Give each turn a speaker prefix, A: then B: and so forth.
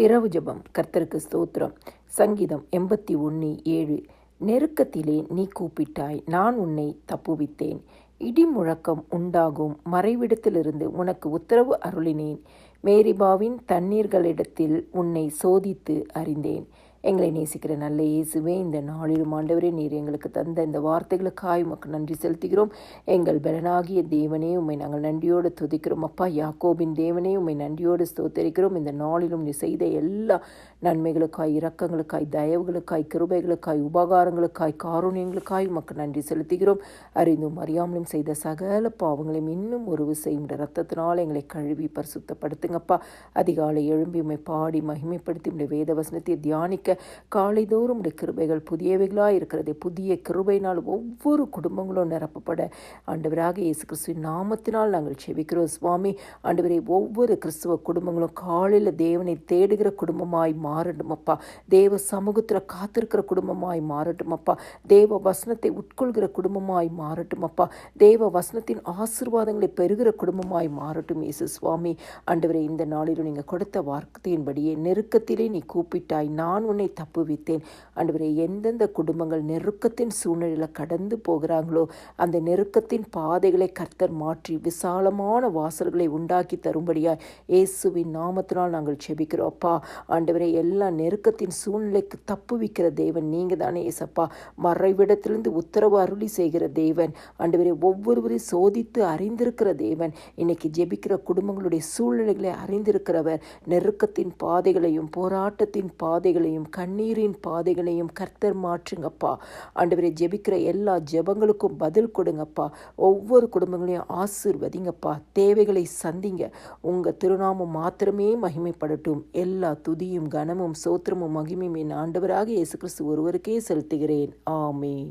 A: இரவு ஜெபம். கர்த்தருக்கு ஸ்தோத்திரம். சங்கீதம் எண்பத்தி ஒன்று ஏழு. நெருக்கத்திலே நீ கூப்பிட்டாய் நான் உன்னை தப்புவித்தேன். இடி முழக்கம் உண்டாகும். மறைவிடத்திலிருந்து உனக்கு உத்தரவு அருளினேன். மேரிபாவின் தண்ணீர்களிடத்தில் உன்னை சோதித்து அறிந்தேன். எங்களை நேசிக்கிற நல்ல இயேசுவே இந்த நாளிலும் ஆண்டவரே நீர் எங்களுக்கு தந்த இந்த வார்த்தைகளுக்காய் உமக்கு நன்றி செலுத்துகிறோம். எங்கள் பலனாகிய தேவனே உம்மை நாங்கள் நன்றியோடு துதிக்கிறோம். அப்பா யாக்கோபின் தேவனே உம்மை நன்றியோடு ஸ்தோத்தரிக்கிறோம். இந்த நாளிலும் நீ செய்த எல்லா நன்மைகளுக்காய் இரக்கங்களுக்காய் தயவுகளுக்காய் கிருபைகளுக்காய் உபகாரங்களுக்காய் காரூணியங்களுக்காய் உமக்கு நன்றி செலுத்துகிறோம். அறிந்தும் அறியாமலும் செய்த சகல பாவங்களையும் இன்னும் ஒரு விசையும் ரத்தத்தினால் எங்களை கழுவி பரிசுத்தப்படுத்துங்கப்பா. அதிகாலை எழும்பி உம்மை பாடி மகிமைப்படுத்தி உடைய வேத வசனத்தை தியானிக்க காலைதோறும் உடைய கிருபைகள் புதியவைகளாக இருக்கிறது. புதிய கிருபையினால் ஒவ்வொரு குடும்பங்களும் நிரப்பப்பட. ஆண்டவராக இயேசு கிறிஸ்துவின் நாமத்தினால் நாங்கள் செவிக்கிறோம் சுவாமி. ஆண்டவரை ஒவ்வொரு கிறிஸ்துவ குடும்பங்களும் காலையில் தேவனை தேடுகிற குடும்பமாய் மாறட்டும் அப்பா தேவ சமூகத்தில் காத்திருக்கிற குடும்பமாய் மாறட்டும் அப்பா தேவ வசனத்தை உட்கொள்கிற குடும்பமாய் மாறட்டும் அப்பா தேவ வசனத்தின் ஆசிர்வாதங்களை பெறுகிற குடும்பமாய் மாறட்டும் இயேசு சுவாமி. ஆண்டவரே இந்த நாளிலும் நீங்கள் கொடுத்த வார்த்தையின்படியே நெருக்கத்திலே நீ கூப்பிட்டாய் நான் உன்னை தப்புவித்தேன். ஆண்டவரே எந்தெந்த குடும்பங்கள் நெருக்கத்தின் சூழ்நிலையில் கடந்து போகிறாங்களோ அந்த நெருக்கத்தின் பாதைகளை கர்த்தர் மாற்றி விசாலமான வாசல்களை உண்டாக்கி தரும்படியாய் இயேசுவின் நாமத்தினால் நாங்கள் செபிக்கிறோம் அப்பா ஆண்டவரே எல்லா நெருக்கத்தின் சூழ்நிலைக்கு தப்புவிக்கிற தேவன் நீங்கள் தானே ஏசப்பா மறைவிடத்திலிருந்து உத்தரவு அருளி செய்கிற தேவன். ஆண்டவரே ஒவ்வொருவரையும் சோதித்து அறிந்திருக்கிற தேவன். இன்னைக்கு ஜெபிக்கிற குடும்பங்களுடைய சூழ்நிலைகளை அறிந்திருக்கிறவர். நெருக்கத்தின் பாதைகளையும் போராட்டத்தின் பாதைகளையும் கண்ணீரின் பாதைகளையும் கர்த்தர் மாற்றுங்கப்பா. ஆண்டவரை ஜெபிக்கிற எல்லா ஜெபங்களுக்கும் பதில் கொடுங்கப்பா. ஒவ்வொரு குடும்பங்களையும் ஆசிர்வதிங்கப்பா. தேவைகளை சந்திங்க. உங்கள் திருநாமம் மாத்திரமே மகிமைப்படட்டும். எல்லா துதியும் கனமும் சோத்திரமும் மகிமையும் என் ஆண்டவராக இயேசு கிறிஸ்து ஒருவருக்கே செலுத்துகிறேன். ஆமேன்.